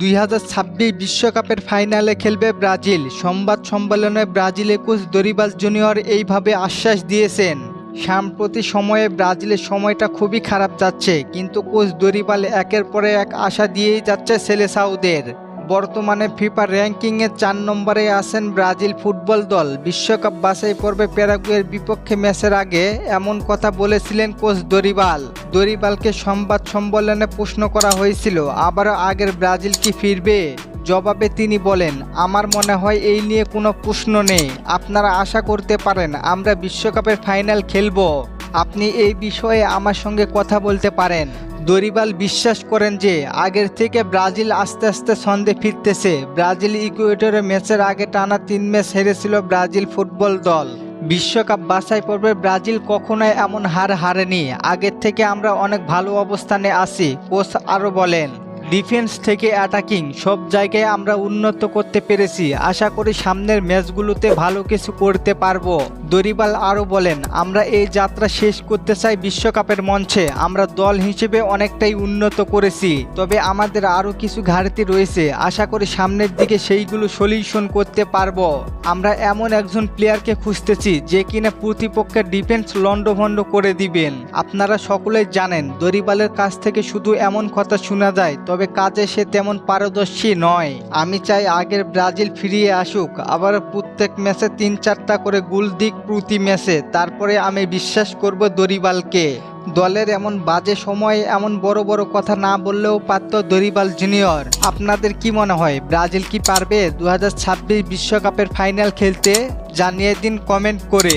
দুই বিশ্বকাপের ফাইনালে খেলবে ব্রাজিল। সংবাদ সম্মেলনে ব্রাজিলের কোচ দরিবাস জুনিয়র এইভাবে আশ্বাস দিয়েছেন। সাম্প্রতিক সময়ে ব্রাজিলের সময়টা খুবই খারাপ যাচ্ছে, কিন্তু কোচ দরিবাল একের পরে এক আশা দিয়েই যাচ্ছে সেলেসাউদের বর্তমানে ফিফা র্যাঙ্কিংয়ে চার নম্বরে আছেন ব্রাজিল ফুটবল দল। বিশ্বকাপ বাছাই পর্বে প্যারাগুয়ের বিপক্ষে ম্যাচের আগে এমন কথা বলেছিলেন কোচ দরিবাল। দরিবালকে সংবাদ সম্মেলনে প্রশ্ন করা হয়েছিল, আবারও আগের ব্রাজিল কি ফিরবে? জবাবে তিনি বলেন, আমার মনে হয় এই নিয়ে কোনো প্রশ্ন নেই। আপনারা আশা করতে পারেন, আমরা বিশ্বকাপের ফাইনাল খেলব। আপনি এই বিষয়ে আমার সঙ্গে কথা বলতে পারেন। দরিবাল বিশ্বাস করেন যে আগের থেকে ব্রাজিল আস্তে আস্তে ছন্দে ফিরতেছে। ব্রাজিল ইকুয়েটরের ম্যাচের আগে টানা তিন ম্যাচ হেরেছিল ব্রাজিল ফুটবল দল। বিশ্বকাপ বাছাই পর্বে ব্রাজিল কখনোই এমন হার হারেনি। আগের থেকে আমরা অনেক ভালো অবস্থানে আছি, কোচ আরও বলেন। ডিফেন্স থেকে অ্যাটাকিং, সব জায়গায় আমরা উন্নত করতে পেরেছি। আশা করি সামনের ম্যাচগুলোতে ভালো কিছু করতে পারব। দরিবাল আরও বলেন, আমরা এই যাত্রা শেষ করতে চাই বিশ্বকাপের মঞ্চে। আমরা দল হিসেবে অনেকটাই উন্নত করেছি, তবে আমাদের আরও কিছু ঘাটতি রয়েছে। আশা করি সামনের দিকে সেইগুলো সলিউশন করতে পারব। আমরা এমন একজন প্লেয়ারকে খুঁজতেছি যে কিনা প্রতিপক্ষের ডিফেন্স লন্ডভন্ড করে দিবেন। আপনারা সকলেই জানেন, দরিবালের কাছ থেকে শুধু এমন কথা শোনা যায় তবে কাজে সে তেমন পারদর্শী নয়। আমি চাই আগের ব্রাজিল ফিরিয়ে আসুক, আবার প্রত্যেক ম্যাচে তিন চারটা করে গোল দিক প্রতি ম্যাচে। তারপরে আমি বিশ্বাস করব দরিবালকে। দলের এমন বাজে সময়ে এমন বড় বড় কথা না বললেও পারত দরিবাল জুনিয়র। আপনাদের কি মনে হয়, ব্রাজিল কি পারবে? দু বিশ্বকাপের ফাইনাল খেলতে? জানিয়ে দিন কমেন্ট করে।